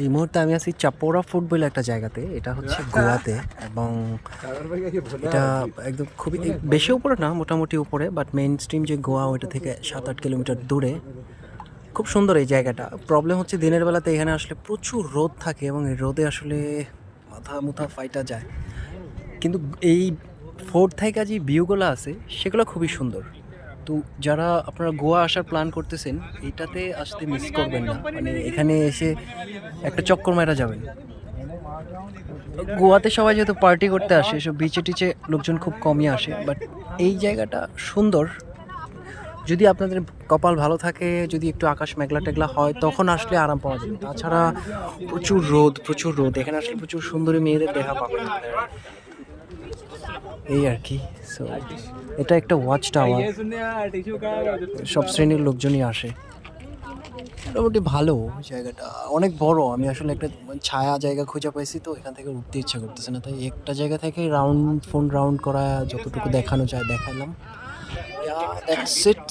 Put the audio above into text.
এই মুহূর্তে আমি আছি চাপোরা ফুট বলে একটা জায়গাতে। এটা হচ্ছে গোয়াতে এবং এটা একদম খুবই বেশি উপরে না মোটামুটি উপরে বাট মেইন স্ট্রিম যে গোয়া ওইটা থেকে সাত আট কিলোমিটার দূরে। খুব সুন্দর এই জায়গাটা। প্রবলেম হচ্ছে দিনের বেলাতে এখানে আসলে প্রচুর রোদ থাকে এবং এই রোদে আসলে মাথা মুথা ফাইটা যায়। কিন্তু এই ফোর্ট থেকে যে ভিউগুলো আছে সেগুলো খুবই সুন্দর। তো যারা আপনারা গোয়া আসার প্ল্যান করতেছেন, এটাতে আসতে মিস করবেন না। মানে এখানে এসে একটা চক্কর মারা যাবেন। গোয়াতে সবাই যেহেতু পার্টি করতে আসে সব বিচে টিচে লোকজন খুব কমই আসে। বাট এই জায়গাটা সুন্দর। যদি আপনাদের কপাল ভালো থাকে, যদি একটু আকাশ মেঘলা টেঘলা হয়, তখন আসলে আরাম পাওয়া যাবে তাছাড়া প্রচুর রোদ প্রচুর রোদ। এখানে আসলে প্রচুর সুন্দরী মেয়েদের দেখা পাবেন। এই আর কি সো এটা একটা ওয়াচ টাওয়ার সব শ্রেণির লোকজনই আসে। মোটামুটি ভালো জায়গাটা অনেক বড়। আমি আসলে একটা ছায়া জায়গা খুঁজে পাইছি তো এখান থেকে উঠতে ইচ্ছা করতেছে না। তাই একটা জায়গা থেকে রাউন্ড ফোন রাউন্ড করা যতটুকু দেখানো যায় দেখালাম Yeah, that's it.